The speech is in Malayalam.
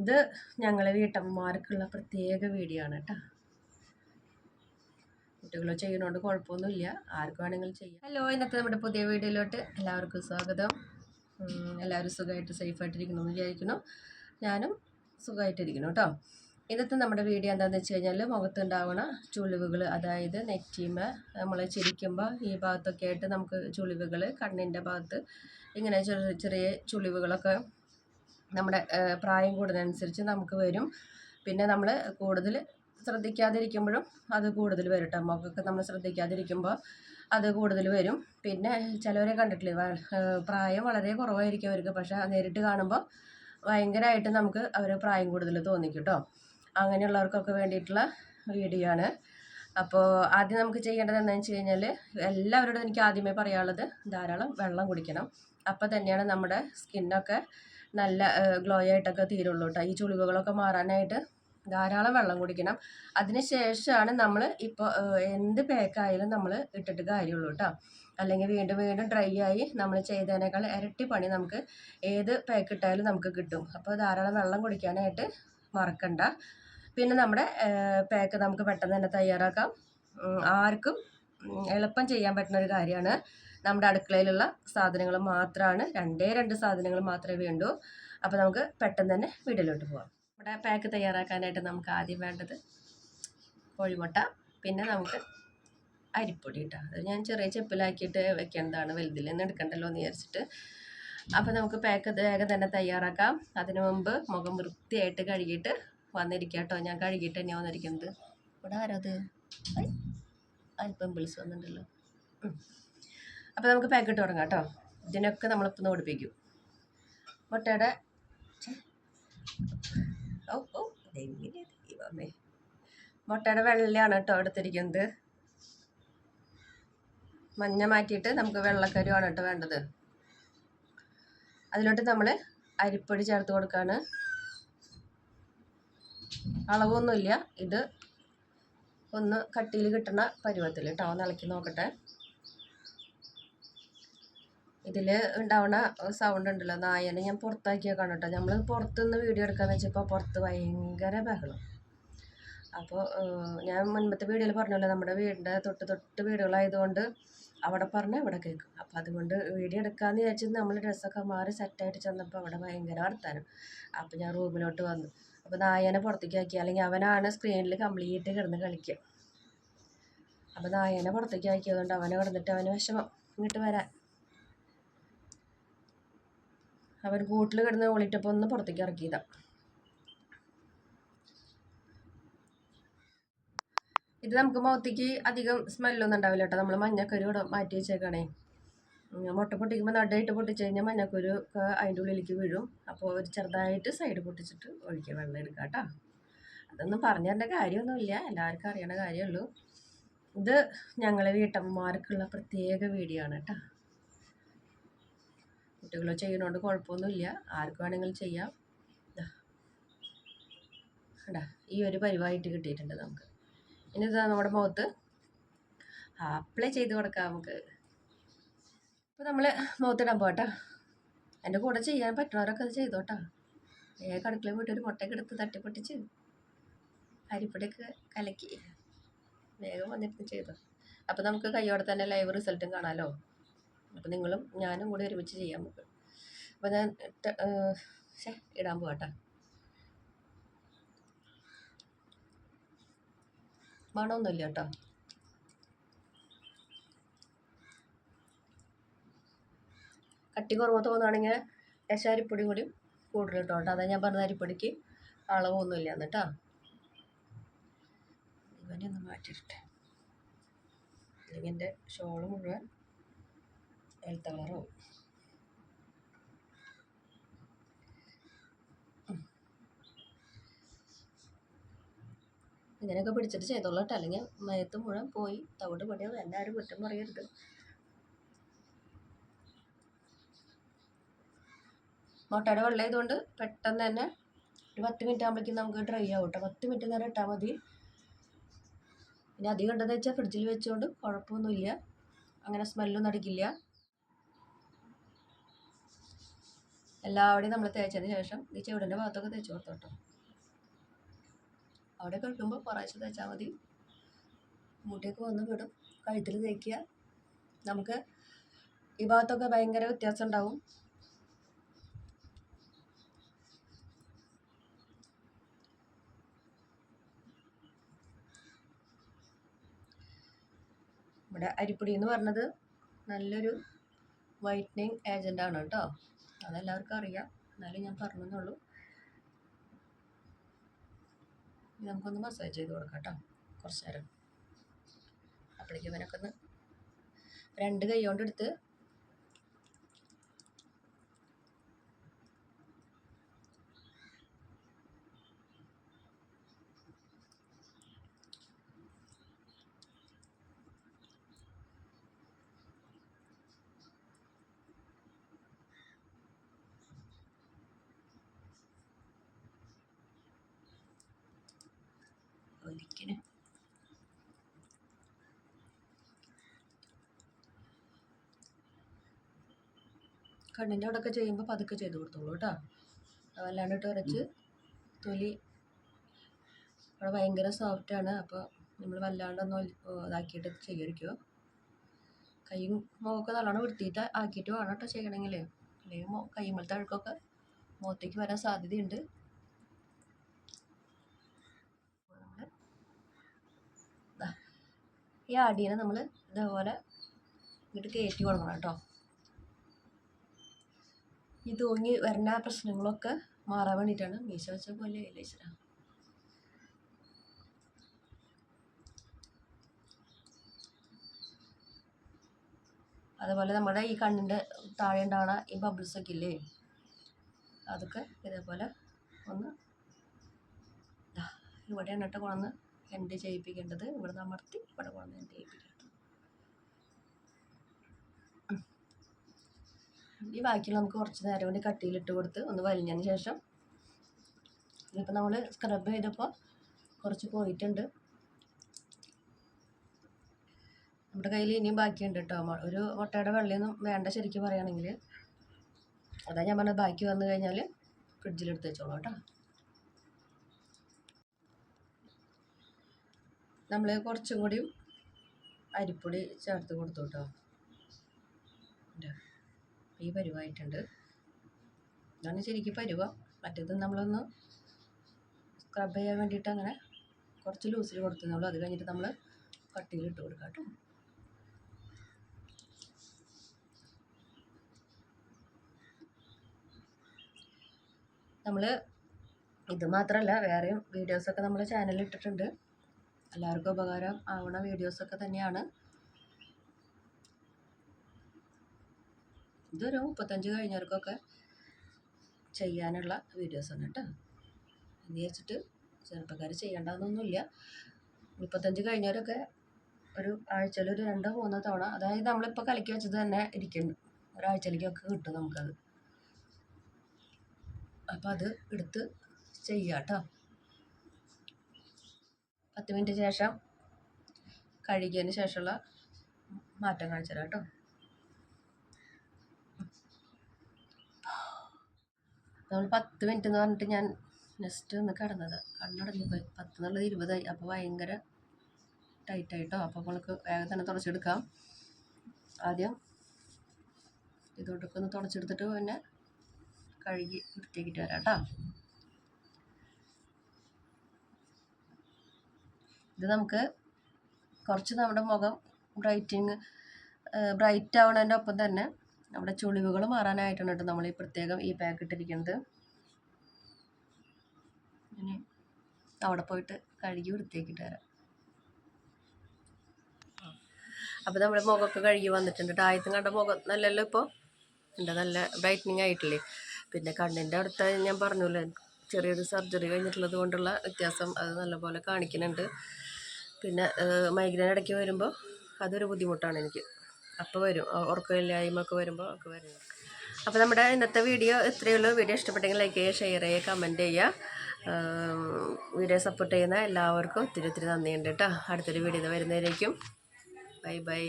ഇത് ഞങ്ങളെ വീട്ടമ്മമാർക്കുള്ള പ്രത്യേക വീഡിയോ ആണ് കേട്ടോ. കുട്ടികളോ ചെയ്യുന്നതുകൊണ്ട് കുഴപ്പമൊന്നുമില്ല. ആർക്കും വേണമെങ്കിലും ചെയ്യാം. ഹലോ ഇന്നത്തെ നമ്മുടെ പുതിയ വീഡിയോയിലോട്ട് എല്ലാവർക്കും സ്വാഗതം. എല്ലാവരും സുഖമായിട്ട് സേഫായിട്ടിരിക്കുന്നു എന്ന് വിചാരിക്കുന്നു. ഞാനും സുഖമായിട്ടിരിക്കുന്നു കേട്ടോ. ഇന്നത്തെ നമ്മുടെ വീഡിയോ എന്താണെന്ന് വെച്ച് കഴിഞ്ഞാൽ മുഖത്തുണ്ടാവണ ചുളിവുകൾ അതായത് നെറ്റിമ നമ്മൾ ചിരിക്കുമ്പോൾ ഈ ഭാഗത്തൊക്കെ ആയിട്ട് നമുക്ക് ചുളിവുകൾ കണ്ണിന്റെ ഭാഗത്ത് ഇങ്ങനെ ചെറിയ ചെറിയ ചുളിവുകളൊക്കെ നമ്മുടെ പ്രായം കൂടുന്നതനുസരിച്ച് നമുക്ക് വരും. പിന്നെ നമ്മൾ കൂടുതൽ ശ്രദ്ധിക്കാതിരിക്കുമ്പോഴും അത് കൂടുതൽ വരും കേട്ടോ നമ്മൾ ശ്രദ്ധിക്കാതിരിക്കുമ്പോൾ അത് കൂടുതൽ വരും. പിന്നെ ചിലവരെ കണ്ടിട്ടില്ല പ്രായം വളരെ കുറവായിരിക്കും അവർക്ക്. പക്ഷേ നേരിട്ട് കാണുമ്പോൾ ഭയങ്കരമായിട്ട് നമുക്ക് അവർ പ്രായം കൂടുതൽ തോന്നിക്കും കേട്ടോ അങ്ങനെയുള്ളവർക്കൊക്കെ വേണ്ടിയിട്ടുള്ള വീഡിയോ ആണ്. അപ്പോൾ ആദ്യം നമുക്ക് ചെയ്യേണ്ടത് എന്താണെന്ന് വെച്ച് കഴിഞ്ഞാൽ എല്ലാവരോടും എനിക്ക് ആദ്യമേ പറയാനുള്ളത് ധാരാളം വെള്ളം കുടിക്കണം. അപ്പോൾ തന്നെയാണ് നമ്മുടെ സ്കിന്നൊക്കെ നല്ല ഗ്ലോ ആയിട്ടൊക്കെ തീരുള്ളൂ കേട്ടോ ഈ ചുളിവുകളൊക്കെ മാറാനായിട്ട് ധാരാളം വെള്ളം കുടിക്കണം. അതിന് ശേഷമാണ് നമ്മൾ ഇപ്പോൾ എന്ത് പാക്കായാലും നമ്മൾ ഇട്ടിട്ട് കാര്യമുള്ളൂ കേട്ടോ അല്ലെങ്കിൽ വീണ്ടും വീണ്ടും ഡ്രൈ ആയി നമ്മൾ ചെയ്തതിനേക്കാൾ ഇരട്ടി പണി നമുക്ക് ഏത് പാക്ക് ഇട്ടാലും നമുക്ക് കിട്ടും. അപ്പോൾ ധാരാളം വെള്ളം കുടിക്കാനായിട്ട് മറക്കണ്ട. പിന്നെ നമ്മുടെ പാക്ക് നമുക്ക് പെട്ടെന്ന് തന്നെ തയ്യാറാക്കാം. ആർക്കും എളുപ്പം ചെയ്യാൻ പറ്റുന്ന ഒരു കാര്യമാണ്. നമ്മുടെ അടുക്കളയിലുള്ള സാധനങ്ങൾ മാത്രമാണ് രണ്ടേ രണ്ട് സാധനങ്ങൾ മാത്രമേ വേണ്ടൂ. അപ്പോൾ നമുക്ക് പെട്ടെന്ന് തന്നെ വീട്ടിലോട്ട് പോകാം നമ്മുടെ പാക്ക് തയ്യാറാക്കാനായിട്ട് നമുക്ക് ആദ്യം വേണ്ടത് കോഴിമുട്ട പിന്നെ നമുക്ക് അരിപ്പൊടി കേട്ടോ അത് ഞാൻ ചെറിയ ചെപ്പിലാക്കിയിട്ട് വെക്കേണ്ടതാണ്. വലുതിൽ നിന്ന് എടുക്കണ്ടല്ലോ എന്ന് വിചാരിച്ചിട്ട്. അപ്പോൾ നമുക്ക് പാക്ക് വേഗം തന്നെ തയ്യാറാക്കാം. അതിനു മുമ്പ് മുഖം വൃത്തിയായിട്ട് കഴുകിയിട്ട് വന്നിരിക്കുക കേട്ടോ. ഞാൻ കഴുകിയിട്ട് തന്നെയാണ് വന്നിരിക്കുന്നത്. ഇവിടെ ആരോ അത്? അല്പം പിളിച്ച് വന്നിട്ടുണ്ടല്ലോ. അപ്പോൾ നമുക്ക് പാക്കറ്റ് തുടങ്ങാം കേട്ടോ. ഇതിനൊക്കെ നമ്മളിപ്പോൾ ഒന്ന് ഓടിപ്പിക്കും. മുട്ടയുടെ. ഓ ഓ ദൈവമേ മുട്ടയുടെ വെള്ളയാണ് കേട്ടോ എടുത്തിരിക്കുന്നത്. മഞ്ഞ മാറ്റിയിട്ട് നമുക്ക് വെള്ളക്കരുവാണ് കേട്ടോ വേണ്ടത്. അതിലോട്ട് നമ്മൾ അരിപ്പൊടി ചേർത്ത് കൊടുക്കുകയാണ് അളവൊന്നുമില്ല. ഇത് ഒന്ന് കട്ടിയിൽ കിട്ടുന്ന പരുവത്തിൽ കേട്ടോ. ഒന്ന് നോക്കട്ടെ. ഇതിൽ ഉണ്ടാവുന്ന സൗണ്ട് ഉണ്ടല്ലോ നായനെ ഞാൻ പുറത്താക്കിയേക്കാണ് കേട്ടോ നമ്മൾ പുറത്തുനിന്ന് വീഡിയോ എടുക്കാൻ വെച്ചപ്പോൾ പുറത്ത് ഭയങ്കര ബഹളം. അപ്പോൾ ഞാൻ മുൻപത്തെ വീഡിയോയിൽ പറഞ്ഞല്ലോ നമ്മുടെ വീടിന്റെ തൊട്ട് തൊട്ട് വീടുകളായതുകൊണ്ട് അവിടെ പറഞ്ഞാൽ ഇവിടെ കേൾക്കും. അപ്പോൾ അതുകൊണ്ട് വീഡിയോ എടുക്കാമെന്ന് വിചാരിച്ചിട്ട് നമ്മൾ ഡ്രസ്സൊക്കെ മാറി സെറ്റായിട്ട് ചെന്നപ്പോൾ അവിടെ ഭയങ്കര വർത്താനം. അപ്പോൾ ഞാൻ റൂമിലോട്ട് വന്നു. അപ്പോൾ നായനെ പുറത്തേക്ക് ആക്കി. അല്ലെങ്കിൽ അവനാണ് സ്ക്രീനിൽ കംപ്ലീറ്റ് കിടന്ന് കളിക്കുക അപ്പോൾ നായനെ പുറത്തേക്ക് ആക്കിയതുകൊണ്ട് അവനെ കിടന്നിട്ട് അവന് വിഷമം. ഇങ്ങോട്ട് വരാൻ. അവൻ കൂട്ടിൽ കിടന്ന് ഓളിട്ടപ്പോൾ ഒന്ന് പുറത്തേക്ക് ഇറക്കിയതാ. ഇത് നമുക്ക് മുഖത്തേക്ക് അധികം സ്മെല്ലൊന്നും ഉണ്ടാവില്ല കേട്ടോ. നമ്മൾ മഞ്ഞക്കരു ഇവിടെ മാറ്റി വെച്ചേക്കണേ. മുട്ട പൊട്ടിക്കുമ്പോൾ നടായിട്ട് പൊട്ടിച്ച് കഴിഞ്ഞാൽ മഞ്ഞക്കുരു അതിന്റെ ഉള്ളിലേക്ക് വീഴും. അപ്പോൾ ഒരു ചെറുതായിട്ട് സൈഡ് പൊട്ടിച്ചിട്ട് ഒഴിക്കുക വെള്ളം എടുക്കുക കേട്ടോ അതൊന്നും പറഞ്ഞു തരേണ്ട കാര്യമൊന്നുമില്ല. എല്ലാവർക്കും അറിയണ കാര്യമുള്ളൂ ഇത് ഞങ്ങളെ വീട്ടമ്മമാർക്കുള്ള പ്രത്യേക വീഡിയോ ആണ് കേട്ടോ കുട്ടികൾ ചെയ്യണോണ്ട് കുഴപ്പമൊന്നുമില്ല ആർക്ക് വേണമെങ്കിലും ചെയ്യാം. കണ്ടാ ഈ ഒരു പരിവായിട്ട് കിട്ടിയിട്ടുണ്ട് നമുക്ക്. ഇനി ഇതാ നമ്മുടെ മുഖത്ത് അപ്ലൈ ചെയ്ത് കൊടുക്കാം നമുക്ക്. ഇപ്പോൾ നമ്മൾ മുഖത്തിടാൻ പോകട്ടോ എന്റെ കൂടെ ചെയ്യാൻ പറ്റുന്നവരൊക്കെ അത് ചെയ്തോട്ടാ. വേഗം അടുക്കളയിൽ പോയിട്ട് ഒരു മുട്ടയൊക്കെ എടുത്ത് തട്ടിപ്പൊട്ടിച്ച് അരിപ്പൊടിയൊക്കെ കലക്കി. വേഗം വന്നിട്ട് ചെയ്തോ. അപ്പോൾ നമുക്ക് കൈയോടെ തന്നെ ലൈവ് റിസൾട്ടും കാണാമല്ലോ അപ്പോൾ നിങ്ങളും ഞാനും കൂടെ ഒരുമിച്ച് ചെയ്യാം നമുക്ക് അപ്പോൾ ഞാൻ ശേ ഇടാൻ പോകട്ടെ മണമൊന്നുമില്ല കേട്ടോ കട്ടി കുറവ് തോന്നുകയാണെങ്കിൽ ലേശം കൂടി കൂടുതൽ കേട്ടോ കേട്ടോ അതാ ഞാൻ പറഞ്ഞ അരിപ്പൊടിക്ക് അളവൊന്നുമില്ല എന്നിട്ടാ ഇവനെ ഒന്ന് മാറ്റിയിട്ടെ അല്ലെങ്കിൽ എന്റെ ഷോൾ മുഴുവൻ വെളുത്ത കളറാവും ഇങ്ങനെയൊക്കെ പിടിച്ചിട്ട് ചെയ്തോളാം കേട്ടോ അല്ലെങ്കിൽ മയത്ത് മുഴുവൻ പോയി തവിട് പണിയാവും എല്ലാവരും കുറ്റം പറയരുത്. മുട്ടയുടെ വെള്ളമായതുകൊണ്ട് പെട്ടെന്ന് തന്നെ ഒരു പത്ത് മിനിറ്റ് ആകുമ്പോഴേക്കും നമുക്ക് ഡ്രൈ ആവും കേട്ടോ പത്ത് മിനിറ്റ് നേരം ഇട്ടാൽ മതി. പിന്നെ അധികം ഉണ്ടെന്ന് വെച്ചാൽ ഫ്രിഡ്ജിൽ വെച്ചുകൊണ്ട് കുഴപ്പമൊന്നുമില്ല. അങ്ങനെ സ്മെല്ലൊന്നും അടിക്കില്ല. എല്ലാവിടെയും നമ്മൾ തേച്ചതിന് ശേഷം ഈ ചെവിടിന്റെ ഭാഗത്തൊക്കെ തേച്ച് കൊടുത്തോട്ടോ അവിടെ കിടക്കുമ്പോൾ കുറേശ്ശെ തേച്ചാൽ മതി. മുടിയൊക്കെ വന്ന് വിടും കഴുത്തിൽ തേക്കുക. നമുക്ക് ഈ ഭാഗത്തൊക്കെ ഭയങ്കര വ്യത്യാസം ഉണ്ടാവും. ഇവിടെ അരിപ്പൊടി എന്ന് പറഞ്ഞത് നല്ലൊരു വൈറ്റനിങ് ഏജന്റ് ആണ് കേട്ടോ അതെല്ലാവർക്കും അറിയാം. എന്നാലും ഞാൻ പറഞ്ഞെന്നുള്ളൂ. ഇനി നമുക്കൊന്ന് മസാജ് ചെയ്ത് കൊടുക്കാം കേട്ടോ. കുറച്ച് നേരം. അപ്പോഴേക്കും ഇവനൊക്കെ ഒന്ന് രണ്ട് കൈ കൊണ്ട് ഒലിക്കന് കണ്ണിന്റെ അവിടെയൊക്കെ ചെയ്യുമ്പോൾ പതുക്കെ ചെയ്ത് കൊടുത്തോളൂ കേട്ടോ. വല്ലാണ്ട് ഇട്ട് ഉരച്ച് തൊലി അവിടെ ഭയങ്കര സോഫ്റ്റാണ് അപ്പോൾ നമ്മൾ വല്ലാണ്ടൊന്ന് ഇതാക്കിയിട്ട് ചെയ്യരിക്കുമോ കൈയും മുഖമൊക്കെ നല്ലോണം വൃത്തിയിട്ട് ആക്കിയിട്ട് വേണം കേട്ടോ ചെയ്യണമെങ്കിൽ അല്ലെങ്കിൽ കൈമലത്തെ അഴുക്കൊക്കെ മുഖത്തേക്ക് വരാൻ സാധ്യതയുണ്ട്. ഈ അടീനെ നമ്മൾ ഇതേപോലെ ഇങ്ങോട്ട് കയറ്റി കൊടുക്കണം കേട്ടോ. ഈ തൂങ്ങി വരുന്ന പ്രശ്നങ്ങളൊക്കെ മാറാൻ വേണ്ടിയിട്ടാണ് മീശ വെച്ച പോലെ ഇല്ല അതുപോലെ നമ്മുടെ ഈ കണ്ണിന്റെ താഴെ ഉണ്ടാവണ ഈ ബബിൾസൊക്കെ ഇല്ലേ? അതൊക്കെ ഇതേപോലെ ഒന്ന് ഇവിടെയാണ് ഇട്ട് കൊണ്ടുവന്ന് എൻഡ് ചെയ്യിപ്പിക്കേണ്ടത് ഇവിടെ നിന്ന് അമർത്തി ഇവിടെ കൊണ്ട് എൻഡ് ചെയ്യിപ്പിക്കേണ്ടത് ഉം. ഈ ബാക്കിയുള്ള നമുക്ക് കുറച്ച് നേരം കൊണ്ട് കട്ടിയിലിട്ട് കൊടുത്ത് ഒന്ന് വലിഞ്ഞതിന് ശേഷം ഇതിപ്പോൾ നമ്മൾ സ്ക്രബ് ചെയ്തപ്പോൾ കുറച്ച് പോയിട്ടുണ്ട്. നമ്മുടെ കയ്യിൽ ഇനിയും ബാക്കിയുണ്ട് കേട്ടോ. ഒരു മുട്ടയുടെ വെള്ളിയൊന്നും വേണ്ട ശരിക്കും പറയുകയാണെങ്കിൽ. അതാ ഞാൻ പറഞ്ഞത് ബാക്കി വന്നു കഴിഞ്ഞാൽ ഫ്രിഡ്ജിലെടുത്ത് വെച്ചോളൂ കേട്ടോ. നമ്മൾ കുറച്ചും കൂടി അരിപ്പൊടി ചേർത്ത് കൊടുത്തു കേട്ടോ ഈ പരുവായിട്ടുണ്ട്. ഇതാണ് ശരിക്കും പരുവ. മറ്റേത് നമ്മളൊന്ന് സ്ക്രബ് ചെയ്യാൻ വേണ്ടിയിട്ട് അങ്ങനെ കുറച്ച് ലൂസിൽ കൊടുത്തുന്നുള്ളൂ. അത് കഴിഞ്ഞിട്ട് നമ്മൾ കട്ടിയിൽ ഇട്ട് കൊടുക്കാം കേട്ടോ. നമ്മൾ ഇത് മാത്രമല്ല വേറെയും വീഡിയോസൊക്കെ നമ്മൾ ചാനലിൽ ഇട്ടിട്ടുണ്ട്. എല്ലാവർക്കും ഉപകാരം ആവണ വീഡിയോസൊക്കെ തന്നെയാണ്. ഇതൊരു മുപ്പത്തഞ്ച് കഴിഞ്ഞവർക്കൊക്കെ ചെയ്യാനുള്ള വീഡിയോസാണ് കേട്ടോ. എന്ന് വിചാരിച്ചിട്ട് ചെറുപ്പക്കാർ ചെയ്യേണ്ടതെന്നൊന്നുമില്ല മുപ്പത്തഞ്ച് കഴിഞ്ഞവരൊക്കെ ഒരു ആഴ്ചയിൽ ഒരു രണ്ടോ മൂന്നോ തവണ അതായത് നമ്മളിപ്പോൾ കലക്കി വെച്ചത് തന്നെ ഇരിക്കുന്നു ഒരാഴ്ചയിലേക്കൊക്കെ കിട്ടും നമുക്കത്. അപ്പോൾ അത് എടുത്ത് ചെയ്യാം കേട്ടോ പത്ത് മിനിറ്റ് ശേഷം കഴുകിയതിന് ശേഷമുള്ള മാറ്റം കാണിച്ചു തരാം കേട്ടോ. നമ്മൾ പത്ത് മിനിറ്റ് എന്ന് പറഞ്ഞിട്ട് ഞാൻ നെക്സ്റ്റ് ഒന്ന് കിടന്നത്. കണ്ണടഞ്ഞു പോയി. പത്ത് എന്നുള്ളത് ഇരുപതായി. അപ്പോൾ ഭയങ്കര ടൈറ്റായിട്ടോ അപ്പോൾ നമ്മൾക്ക് വേഗം തന്നെ തുടച്ചെടുക്കാം. ആദ്യം ഇതോട്ടൊക്കെ ഒന്ന് തുടച്ചെടുത്തിട്ട് പിന്നെ കഴുകി വൃത്തിയാക്കിയിട്ട് വരാം കേട്ടോ. ഇത് നമുക്ക് കുറച്ച് നമ്മുടെ മുഖം ബ്രൈറ്റിങ് ബ്രൈറ്റ് ആവണതിന്റെ ഒപ്പം തന്നെ നമ്മുടെ ചുളിവുകൾ മാറാനായിട്ടാണ് കേട്ടോ നമ്മൾ ഈ പ്രത്യേകം ഈ പാക്ക് ഇട്ടിരിക്കുന്നത്. ഇനി അവിടെ പോയിട്ട് കഴുകി വൃത്തിയാക്കിയിട്ട് വരാം അപ്പോൾ നമ്മുടെ മുഖമൊക്കെ കഴുകി വന്നിട്ടുണ്ട് കേട്ടോ. കണ്ട മുഖം നല്ലല്ലോ ഇപ്പോൾ ഉണ്ട് നല്ല ബ്രൈറ്റനിങ് ആയിട്ടില്ലേ? പിന്നെ കണ്ണിന്റെ അടുത്ത ഞാൻ പറഞ്ഞല്ലോ ചെറിയൊരു സർജറി കഴിഞ്ഞിട്ടുള്ളത് കൊണ്ടുള്ള വ്യത്യാസം അത് നല്ലപോലെ കാണിക്കുന്നുണ്ട്. പിന്നെ മൈഗ്രെയിൻ ഇടയ്ക്ക് വരുമ്പോൾ അതൊരു ബുദ്ധിമുട്ടാണ് എനിക്ക്. അപ്പോൾ വരും. ഉറക്കമില്ലായ്മ ഒക്കെ വരുമ്പോൾ ഒക്കെ വരും. അപ്പോൾ നമ്മുടെ ഇന്നത്തെ വീഡിയോ ഇത്രയേ ഉള്ളൂ. വീഡിയോ ഇഷ്ടപ്പെട്ടെങ്കിൽ ലൈക്ക് ചെയ്യുക ഷെയർ ചെയ്യുക കമന്റ് ചെയ്യുക. വീഡിയോ സപ്പോർട്ട് ചെയ്യുന്ന എല്ലാവർക്കും ഒത്തിരി ഒത്തിരി നന്ദിയുണ്ട് കേട്ടോ. അടുത്തൊരു വീഡിയോ വരുന്നതിലേക്കും ബൈ ബൈ